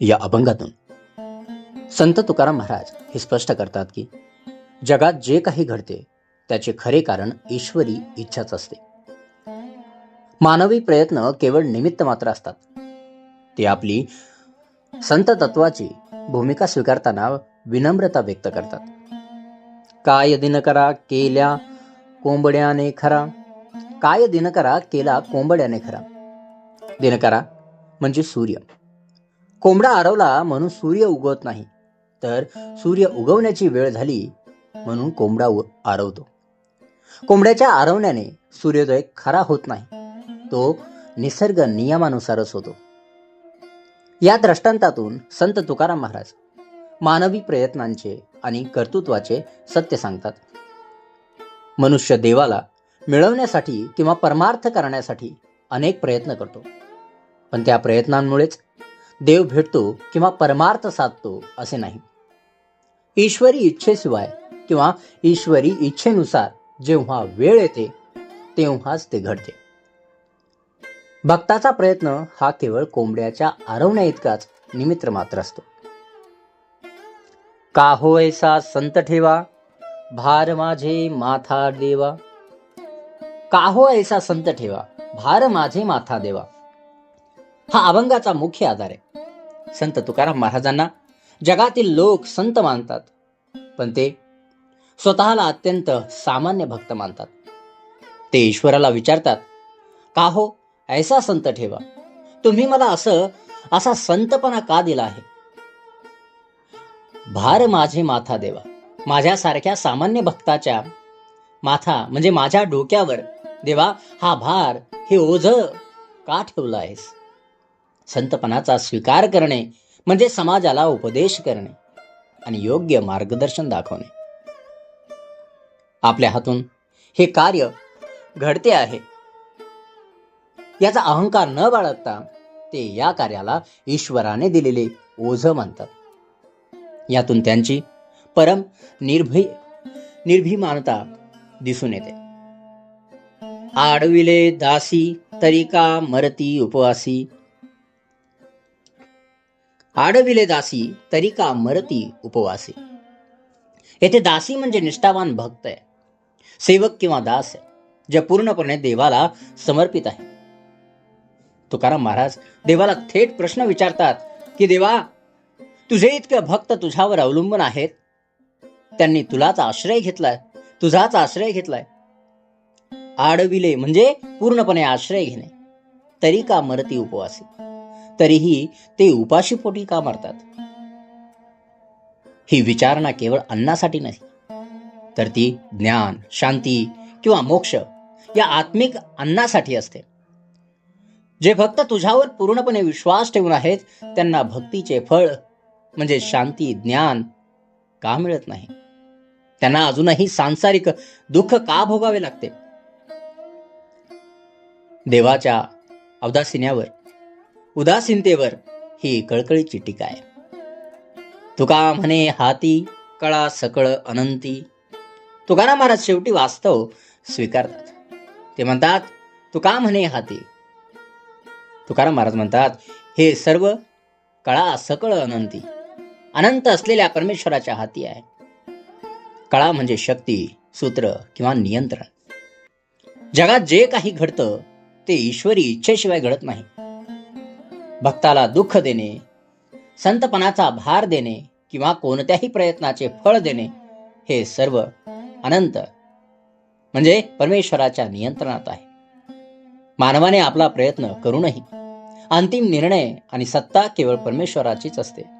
या अभंगातून. संत तुकाराम महाराज हे स्पष्ट करतात की जगात जे काही घडते त्याचे खरे कारण ईश्वरी इच्छाच असते. मानवी प्रयत्न केवळ निमित्त मात्र असतात. ते आपली संत तत्वाची भूमिका स्वीकारताना विनम्रता व्यक्त करतात. काय दिनकरा केल्या कोंबड्याने खरा? काय दिनकरा केला कोंबड्याने खरा? दिनकरा म्हणजे सूर्य. कोंबडा आरवला म्हणून सूर्य उगवत नाही. तर सूर्य उगवण्याची वेळ झाली म्हणून कोंबडा उ- आरवतो. कोंबड्याच्या आरवण्याने सूर्योदय खरा होत नाही. तो निसर्ग नियमानुसारच होतो. या दृष्टांतातून संत तुकाराम महाराज मानवी प्रयत्नांचे आणि कर्तृत्वाचे सत्य सांगतात. मनुष्य देवाला मिळवण्यासाठी किंवा परमार्थ करण्यासाठी अनेक प्रयत्न करतो. पण त्या प्रयत्नांमुळेच देव भेटतो किंवा परमार्थ साधतो असे नाही. ईश्वरी इच्छेशिवाय किंवा ईश्वरी इच्छेनुसार जेव्हा वेळ येते तेव्हाच ते घडते. भक्ताचा प्रयत्न हा केवळ कोंबड्याच्या आरवण्या इतकाच निमित्त मात्र असतो. का हो ऐसा संत ठेवा भार माझे माथा देवा. का हो ऐसा संत ठेवा भार माझे माथा देवा. हा अभंगाचा मुख्य आधार आहे. संत तुकाराम महाराजांना जगातील लोक संत मानतात पण ते स्वतःला अत्यंत सामान्य भक्त मानतात. ते ईश्वराला विचारतात का हो ऐसा संत ठेवा? तुम्ही मला असं असा संतपणा का दिला आहे? भार माझे माथा देवा माझ्यासारख्या सामान्य भक्ताच्या माथा म्हणजे माझ्या डोक्यावर देवा हा भार हे ओझ का ठेवला आहेस? संतपणाचा स्वीकार करणे म्हणजे समाजाला उपदेश करणे आणि योग्य मार्गदर्शन दाखवणे. आपल्या हातून हे कार्य घडते आहे. याचा अहंकार न बाळगता ते या कार्याला ईश्वराने दिलेले ओझ मानतात. यातून त्यांची परम निर्भय निर्भीमानता दिसून येते. आडविले दासी तरिका मरती उपवासी? आडविले दासी तरिका मरती उपवासी? येथे दासी म्हणजे निष्ठावान भक्त आहे. सेवक किंवा दास आहे जे पूर्णपणे देवाला समर्पित आहे. तुकाराम महाराज देवाला थेट प्रश्न विचारतात की देवा तुझे इतके भक्त तुझ्यावर अवलंबून आहेत. त्यांनी तुलाच आश्रय घेतलाय तुझाच आश्रय घेतलाय. आडविले म्हणजे पूर्णपणे आश्रय घेणे तरी का मरती उपवासी? तरीही ते उपाशीपोटी का मारतात? ही विचारणा केवळ अन्नासाठी नाही तर ती ज्ञान शांती किंवा मोक्ष या आत्मिक अन्नासाठी असते. जे भक्त तुझ्यावर पूर्णपणे विश्वास ठेवून आहेत त्यांना भक्तीचे फळ म्हणजे शांती ज्ञान का मिळत नाही? त्यांना अजूनही सांसारिक दुःख का भोगावे लागते? देवाच्या अवदासिन्यावर उदासीनतेवर ही कळकळीची टीका आहे. तुका म्हणे हाती कळा सकळ अनंती. तुकाराम महाराज शेवटी वास्तव स्वीकारतात. ते म्हणतात तुका म्हणे हाती. तुकाराम महाराज म्हणतात हे सर्व कळा सकळ अनंती. अनंत असलेल्या परमेश्वराच्या हाती आहे. कळा म्हणजे शक्ती सूत्र किंवा नियंत्रण. जगात जे काही घडतं ते ईश्वरी इच्छेशिवाय घडत नाही. भक्ताला दुःख देणे संतपणाचा भार देणे किंवा कोणत्याही प्रयत्नाचे फळ देणे हे सर्व अनंत म्हणजे परमेश्वराच्या नियंत्रणात आहे. मानवाने आपला प्रयत्न करूनही अंतिम निर्णय आणि सत्ता केवळ परमेश्वराचीच असते.